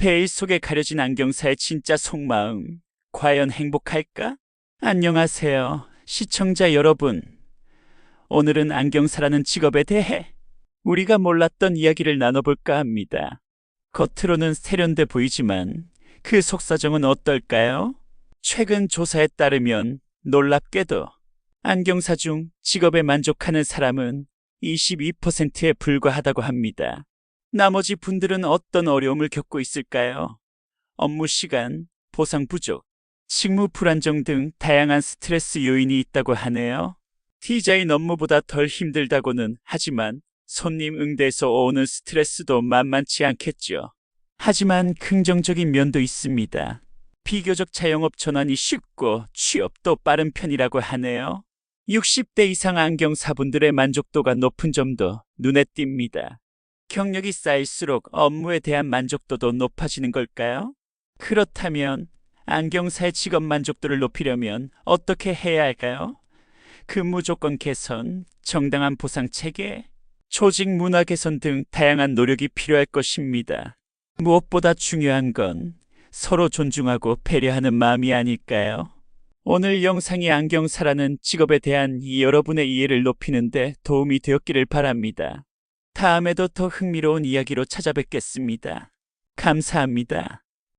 베일 속에 가려진 안경사의 진짜 속마음. 과연 행복할까? 안녕하세요. 시청자 여러분. 오늘은 안경사라는 직업에 대해 우리가 몰랐던 이야기를 나눠볼까 합니다. 겉으로는 세련돼 보이지만 그 속사정은 어떨까요? 최근 조사에 따르면 놀랍게도 안경사 중 직업에 만족하는 사람은 22%에 불과하다고 합니다. 나머지 분들은 어떤 어려움을 겪고 있을까요? 업무 시간, 보상 부족, 직무 불안정 등 다양한 스트레스 요인이 있다고 하네요. 디자인 업무보다 덜 힘들다고는 하지만 손님 응대에서 오는 스트레스도 만만치 않겠죠. 하지만 긍정적인 면도 있습니다. 비교적 자영업 전환이 쉽고 취업도 빠른 편이라고 하네요. 60대 이상 안경사분들의 만족도가 높은 점도 눈에 띕니다. 경력이 쌓일수록 업무에 대한 만족도도 높아지는 걸까요? 그렇다면 안경사의 직업 만족도를 높이려면 어떻게 해야 할까요? 근무 조건 개선, 정당한 보상 체계, 조직 문화 개선 등 다양한 노력이 필요할 것입니다. 무엇보다 중요한 건 서로 존중하고 배려하는 마음이 아닐까요? 오늘 영상이 안경사라는 직업에 대한 이 여러분의 이해를 높이는 데 도움이 되었기를 바랍니다. 다음에도 더 흥미로운 이야기로 찾아뵙겠습니다. 감사합니다.